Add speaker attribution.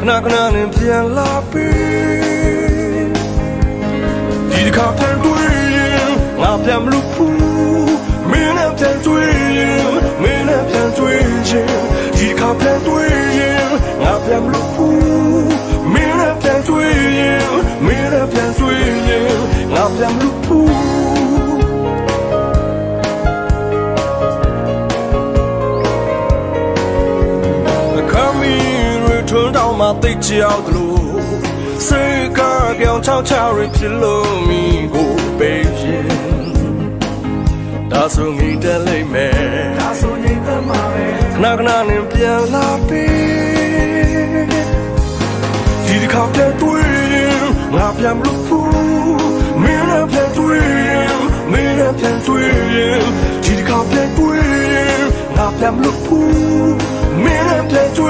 Speaker 1: ခဏခဏနဲ့ပြန်လာပြီဒီတစ်ခါပြန်တွေ့ရင်ငါပြန်မလို့ဘူးမင်းနဲ့ပြန်တွေ့ရင်မင်းနဲ့ပြန်တွေ့ရင်ဒီတစ်ခါပြန်တွေ့ရင်ငါပြန်မလို့ဘူးမင်းနဲ့ပြန်တွေ့ရင်မင်းနဲ့ပြန်တွေ့ရင်ငါပြန်မလို့ဘူး ရထွန်းတောင်းမှသိချောက်တလို့စိတ်ကားပြောင်းချောက်ချရဖြစ်လို့မိကိုပေးရင်ဒါဆိုငိတက်လိမ့်မယ်ဒါဆိုငိတက်မှာပဲခဏခဏနဲ့ပြန်လာပြီဒီတစ်ခါပြန်တွေ့ရင်ငါပြန်မလို့ဘူးမင်းနဲ့ပြန်တွေ့ရင်မင်းနဲ့ပြန်တွေ့ရင်ဒီတစ်ခါပြန်တွေ့ရင်ငါပြန်မလို့ဘူးမင်းနဲ့ပြန်တွေ့ရင်